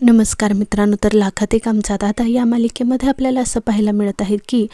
नमस्कार मित्रांनो तर लाखात एक आमचा दादा या मालिकेमध्ये आपल्याला असं पाहायला मिळत आहे की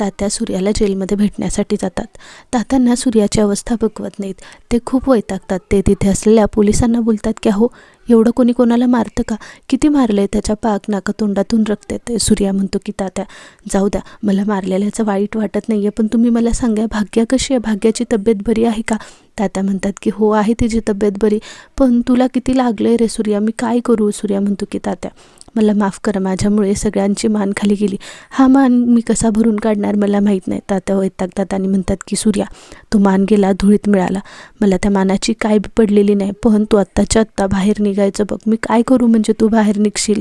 तात्या सूर्याला जेलमध्ये भेटण्यासाठी जातात. तात्यांना सूर्याची अवस्था बघवत नाहीत. ते खूप वैतागतात. ते तिथे असलेल्या पोलिसांना बोलतात की अहो एवढं कोणी कोणाला मारतं का? किती मारलं आहे त्याच्या पाक नाका तोंडातून रक्त येते सूर्या म्हणतो की तात्या जाऊ द्या. मला मारलेल्याचं वाईट वाटत नाही आहे पण तुम्ही मला सांगा भाग्या कशी आहे? भाग्याची तब्येत बरी आहे का? तात्या म्हणतात की हो आहे तिची तब्येत बरी पण तुला किती लागलं आहे रे सूर्या? मी काय करू? सूर्या म्हणतो की तात्या मला माफ करा माझ्यामुळे सगळ्यांची मान खाली गेली. हा मान मी कसा भरून काढणार मला माहीत नाही. तात्या वैतागतात आणि म्हणतात की सूर्या तो मान गेला धुळीत मिळाला. मला त्या मानाची काय बी पडलेली नाही. पण तू आत्ताच्या आत्ता बाहेर निघायचं बघ. मी काय करू म्हणजे तू बाहेर निघशील?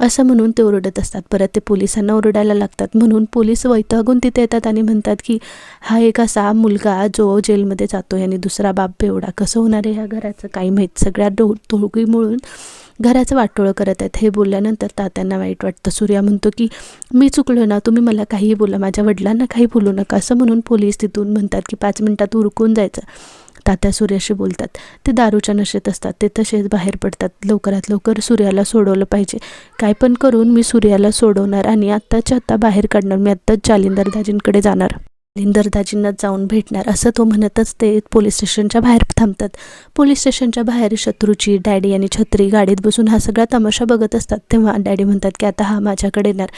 असं म्हणून ते ओरडत असतात. परत ते पोलिसांना ओरडायला लागतात. म्हणून पोलीस वैतागून तिथे येतात आणि म्हणतात की हा एक असा मुलगा जो जेलमध्ये जातो आणि दुसरा बाप बेवडा. कसं होणार आहे ह्या घराचं? काही माहीत. सगळ्या डो दोघी मिळून घराचं वाटोळं करत आहेत. हे बोलल्यानंतर तात्यांना वाईट वाटतं. सूर्या म्हणतो की मी चुकलो ना तुम्ही मला काहीही बोला माझ्या वडिलांना काही बोलू नका. असं म्हणून पोलीस तिथून म्हणतात की पाच मिनिटात उरकून जायचं. तात्या सूर्याशी बोलतात. ते दारूच्या नशेत असतात. ते तसेच बाहेर पडतात. लवकरात लवकर सूर्याला सोडवलं पाहिजे. काय पण करून मी सूर्याला सोडवणार आणि आत्ताच्या आत्ता बाहेर काढणार. मी आत्ताच जालिंदर दाजींकडे जाणार. जालिंदर दाजींना जाऊन भेटणार असं तो म्हणतच ते पोलीस स्टेशनच्या बाहेर थांबतात. पोलीस स्टेशनच्या बाहेर शत्रूची डॅडी आणि छत्री गाडीत बसून हा सगळा तमाशा बघत असतात. तेव्हा डॅडी म्हणतात की आता हा माझ्याकडे येणार.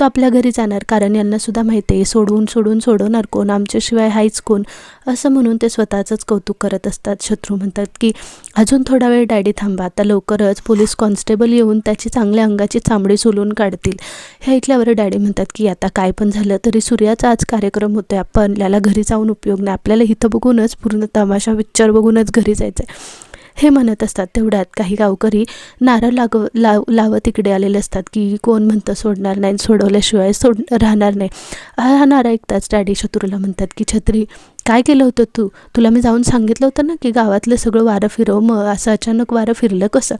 तो आपल्या घरी जाणार कारण यांनासुद्धा माहिती आहे सोडवून सोडून सोडवणार कोण? आमच्याशिवाय हायच कोण? असं म्हणून ते स्वतःचंच कौतुक करत असतात. शत्रू म्हणतात की अजून थोडा वेळ डॅडी थांबा आता लवकरच पोलीस कॉन्स्टेबल येऊन त्याची चांगल्या अंगाची चामडी सोलून काढतील. हे ऐकल्यावर डॅडी म्हणतात की आता काय पण झालं तरी सूर्याचा आज कार्यक्रम होतोय आपण याला घरी जाऊन उपयोग नाही. आपल्याला इथं बघूनच पूर्ण तमाशा पिक्चर बघूनच घरी जायचं आहे हे म्हणत असतात तेवढ्यात काही गावकरी नारळ लागव लाव लावत इकडे आलेले असतात की कोण म्हणतं सोडणार नाही सोडवल्याशिवाय सोड राहणार नाही. हा नारा ऐकताच डॅडी शत्रूला म्हणतात की छत्री काय केलं होतं तू? तुला मी जाऊन सांगितलं होतं ना की गावातलं सगळं वारं फिरव मग असं अचानक वारं फिरलं कसं?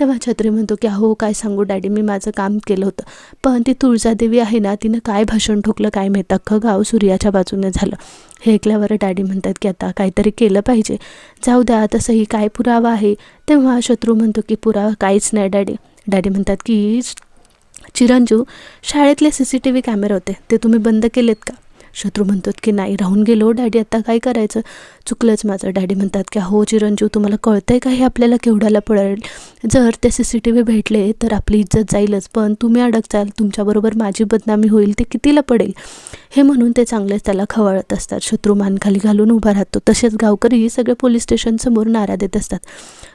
तेव्हा छत्री म्हणतो की अहो काय सांगू डॅडी मी माझं काम केलं होतं. पण ती तुळजादेवी आहे ना तिनं काय भाषण ठोकलं काय माहीत? अख्खं गाव सूर्याच्या बाजूने झालं. हे ऐकल्यावर डॅडी म्हणतात की आता काहीतरी केलं पाहिजे. जाऊ द्या तसंही काय पुरावा आहे? तेव्हा शत्रू म्हणतो की पुरावा काहीच नाही डॅडी. डॅडी म्हणतात की चिरंजीव शाळेतले सी सी टी व्ही कॅमेरे होते ते तुम्ही बंद केलेत का? शत्रू म्हणतात की नाही राहून गेलो डॅडी आता काय करायचं? चुकलंच माझं. डॅडी म्हणतात की हो चिरंजीव तुम्हाला कळतंय का हे आपल्याला केवढ्याला पडेल? जर ते सी सी टी व्ही भेटले तर आपली इज्जत जाईलच पण तुम्ही अडकचाल तुमच्याबरोबर माझी बदनामी होईल ते कितीला पडेल? हे म्हणून ते चांगलेच त्याला खवळत असतात. शत्रू मानखाली घालून उभा राहतो. तसेच गावकरी सगळे पोलीस स्टेशनसमोर नारा देत असतात.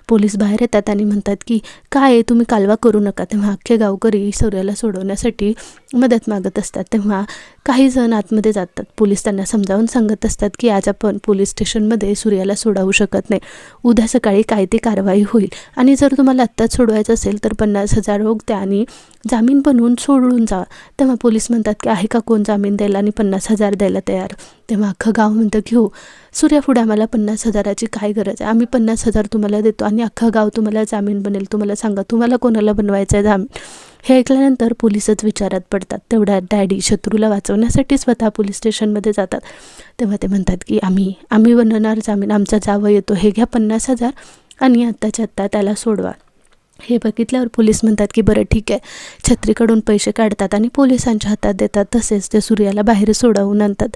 पोलीस बाहेर येतात आणि म्हणतात की काय आहे? तुम्ही कालवा करू नका. तेव्हा अख्खे गावकरी सूर्याला सोडवण्यासाठी मदत मागत असतात. तेव्हा काही जण आतमध्ये जातात. पोलीस त्यांना समजावून सांगत असतात की आज आपण पोलीस स्टेशनमध्ये सूर्याला सोडावू शकत नाही. उद्या सकाळी काय ती कारवाई होईल? आणि जर तुम्हाला आत्ताच सोडवायचं असेल तर पन्नास हजार रोग द्या आणि जामीन बनवून सोडून जा. तेव्हा पोलीस म्हणतात की आहे का कोण जामीन द्यायला आणि पन्नास हजार द्यायला तयार? तेव्हा अख्खं गाव म्हणतं की हो. सूर्यापुढे आम्हाला पन्नास हजाराची काय गरज आहे? आम्ही पन्नास हजार तुम्हाला देतो आणि अख्खं गाव तुम्हाला जामीन बनेल. तुम्हाला सांगा तुम्हाला कोणाला बनवायचं आहे जामीन? हे ऐकल्यानंतर पोलीसच विचारात पडतात. तेवढ्या डॅडी शत्रूला वाचवण्यासाठी स्वतः पोलीस स्टेशनमध्ये जातात. तेव्हा ते म्हणतात की आम्ही आम्ही बनवणार जामीन. आमचा जावं येतो. हे घ्या पन्नास हजार आणि आत्ताच्या आत्ता त्याला सोडवा. हे बघितल्यावर पोलीस म्हणतात की बरं ठीक आहे. छत्रीकडून पैसे काढतात आणि पोलिसांच्या हातात देतात. तसेच ते सूर्याला बाहेर सोडवून आणतात.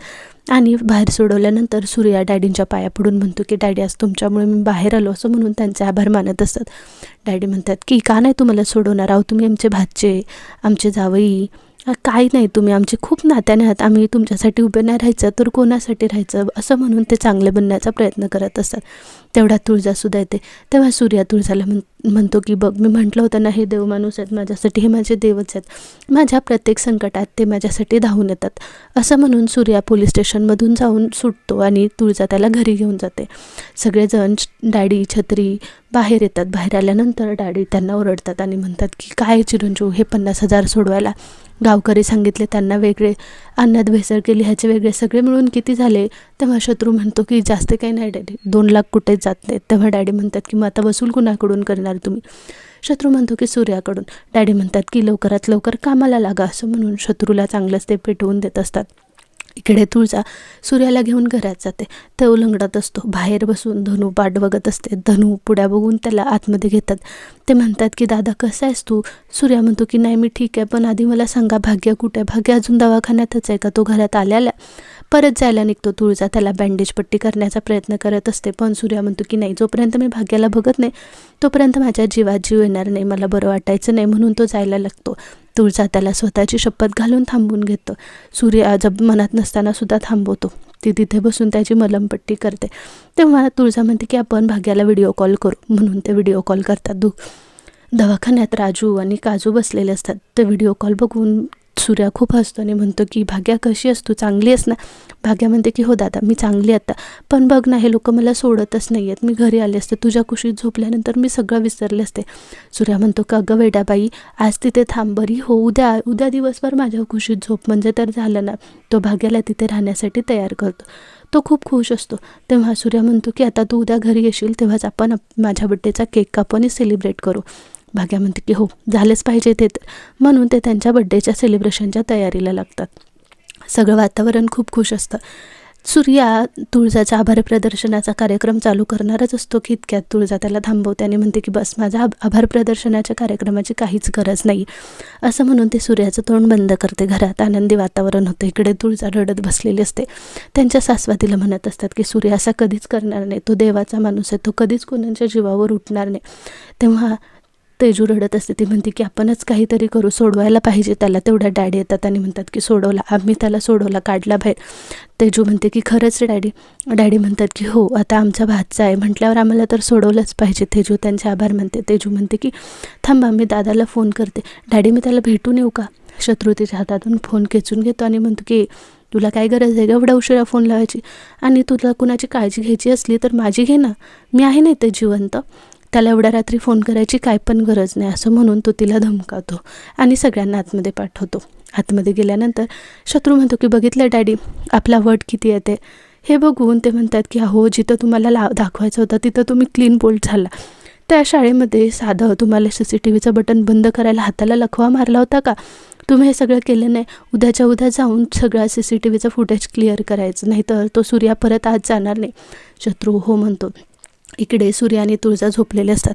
आणि बाहेर सोडवल्यानंतर सूर्या डॅडींच्या पाया पडून म्हणतो की डॅडी आज तुमच्यामुळे मी बाहेर आलो. असं म्हणून त्यांचे आभार मानत असतात. डॅडी म्हणतात की का नाही तुम्हाला सोडवणार? आहो तुम्ही आमचे भाचे आमचे जावई काही नाही तुम्ही आमचे खूप नात्याने आहात. आम्ही तुमच्यासाठी उभे नाही राहायचं तर कोणासाठी राहायचं? असं म्हणून ते चांगले बनण्याचा प्रयत्न करत असतात. तेवढ्या तुळजासुद्धा येते. तेव्हा सूर्या तुळजाला म्हण म्हणतो की बघ मी म्हटलं होतं ना हे देव माणूस आहेत माझ्यासाठी हे माझे देवच आहेत. माझ्या प्रत्येक संकटात ते माझ्यासाठी धावून येतात. असं म्हणून सूर्या पोलीस स्टेशनमधून जाऊन सुटतो आणि तुळजा त्याला घरी घेऊन जाते. सगळेजण डॅडी छत्री बाहेर येतात. बाहेर आल्यानंतर डॅडी त्यांना ओरडतात आणि म्हणतात की काय चिरंजीव हे पन्नास हजार सोडवायला? गावकरी सांगितले त्यांना वेगळे अन्नात भेसळ केली ह्याचे वेगळे सगळे मिळून किती झाले? तेव्हा शत्रू म्हणतो की जास्त काही नाही डॅडी. दोन लाख कुठेच जात नाहीत. तेव्हा डॅडी म्हणतात की मग आता वसूल कुणाकडून करणार तुम्ही? शत्रू म्हणतो की सूर्याकडून. डॅडी म्हणतात की लवकरात लवकर कामाला लागा असं म्हणून शत्रूला चांगलंच ते पेटवून देत असतात. इकडे तुळजा सूर्याला घेऊन घरात जाते. तो उलंगडत असतो. बाहेर बसून धनू पाठ बघत असते. धनू पुढ्या बघून त्याला आतमध्ये घेतात. ते म्हणतात की दादा कसा आहेस तू? सूर्या म्हणतो की नाही मी ठीक आहे. पण आधी मला सांगा भाग्य कुठे भाग्य अजून दवाखान्यातच आहे का? तो घरात आल्याला परत जायला निघतो तुळजा. त्याला बँडेज पट्टी करण्याचा प्रयत्न करत असते. पण सूर्या म्हणतो की नाही जोपर्यंत मी भाग्याला बघत नाही तोपर्यंत माझ्या जीवात जीव येणार नाही. मला बरं वाटायचं नाही. म्हणून तो जायला लागतो. तुळजा त्याला स्वतःची शपथ घालून थांबून घेतं. सूर्य जब मनात नसताना सुद्धा थांबवतो. ती तिथे बसून त्याची मलमपट्टी करते. तेव्हा तुळजा म्हणते की आपण भाग्याला व्हिडिओ कॉल करू. म्हणून ते व्हिडिओ कॉल करतात. दु दवाखान्यात राजू आणि काजू बसलेले असतात. ते व्हिडिओ कॉल बघून सूर्या खूप हसतो आणि म्हणतो की भाग्या कशी असतो चांगली आहेस ना? भाग्या म्हणते की हो दादा मी चांगली आता. पण बघ ना हे लोक मला सोडतच नाही आहेत मी घरी आले असते. तुझ्या कुशीत झोपल्यानंतर मी सगळं विसरले असते. सूर्या म्हणतो का गं वेडाबाई आज तिथे थांब बरी. हो उद्या उद्या दिवसभर माझ्या कुशीत झोप म्हणजे तर झालं ना. तो भाग्याला तिथे राहण्यासाठी तयार करतो. तो खूप खुश असतो. तेव्हा सूर्या म्हणतो की आता तू उद्या घरी येशील तेव्हाच आपण माझ्या बड्डेचा केक कापून सेलिब्रेट करू. भाग्या म्हणते की हो झालंच पाहिजे ते. तर म्हणून ते त्यांच्या बड्डेच्या सेलिब्रेशनच्या तयारीला लागतात. सगळं वातावरण खूप खुश असतं. सूर्या तुळजाचा आभार प्रदर्शनाचा कार्यक्रम चालू करणारच असतो की इतक्यात तुळजा त्याला थांबवते आणि म्हणते की बस माझ्या आभार प्रदर्शनाच्या कार्यक्रमाची काहीच गरज नाही. असं म्हणून ते सूर्याचं तोंड बंद करते घरात. आनंदी वातावरण होतं. इकडे तुळजा रडत बसलेली असते. त्यांच्या सासवातीला म्हणत असतात की सूर्य असा कधीच करणार नाही. तो देवाचा माणूस आहे. तो कधीच कोणाच्या जीवावर उठणार नाही. तेव्हा तेजू रडत असते ती म्हणते की आपणच काहीतरी करू सोडवायला पाहिजे त्याला. तेवढ्या डॅडी येतात आणि म्हणतात की सोडवला आम्ही त्याला सोडवला काढला बाहेर. तेजू म्हणते की खरंच डॅडी. डॅडी म्हणतात की हो आता आमचा भातचा आहे. म्हटल्यावर आम्हाला तर सोडवलंच पाहिजे. तेजू त्यांचे आभार म्हणते तेजू म्हणते की थांबा मी दादाला फोन करते. डॅडी मी त्याला भेटून येऊ का? शत्रू तिच्या हातातून फोन खेचून घेतो आणि म्हणतो की तुला काय गरज आहे एवढा उशिरा फोन लावायची? आणि तुला कुणाची काळजी घ्यायची असली तर माझी घे ना. मी आहे नाही ते जिवंत. त्याला एवढ्या रात्री फोन करायची काय पण गरज नाही असं म्हणून तो तिला धमकावतो आणि सगळ्यांना आतमध्ये पाठवतो. आतमध्ये गेल्यानंतर शत्रू म्हणतो की बघितलं डॅडी आपला वट किती येते हे बघून ते म्हणतात की हो जिथं तुम्हाला ला दाखवायचं होतं तिथं तुम्ही क्लीन बोल्ट झाला. त्या शाळेमध्ये साधं तुम्हाला सी सी टी व्हीचं बटन बंद करायला हाताला लखवा मारला होता का? तुम्ही हे सगळं केलं नाही. उद्याच्या उद्या जाऊन सगळा सी सी टी व्हीचं फुटेज क्लिअर करायचं नाही तर तो सूर्या परत आज जाणार नाही. शत्रू हो म्हणतो. इकडे सूर्या आणि तुळजा झोपलेले असतात.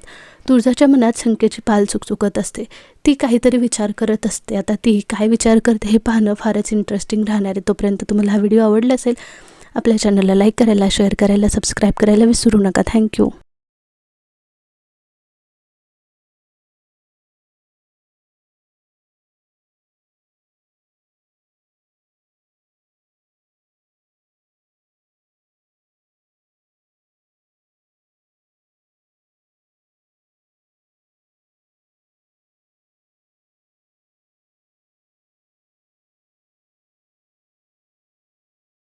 तुळजाच्या मनात शंकेची पाल चुकचुकत असते. ती काहीतरी विचार करत असते. आता ती काय विचार करते हे पाहणं फारच इंटरेस्टिंग राहणार आहे. तोपर्यंत तुम्हाला हा व्हिडिओ आवडला असेल आपल्या चॅनलला लाईक करायला शेअर करायला सबस्क्राईब करायला विसरू नका. थँक्यू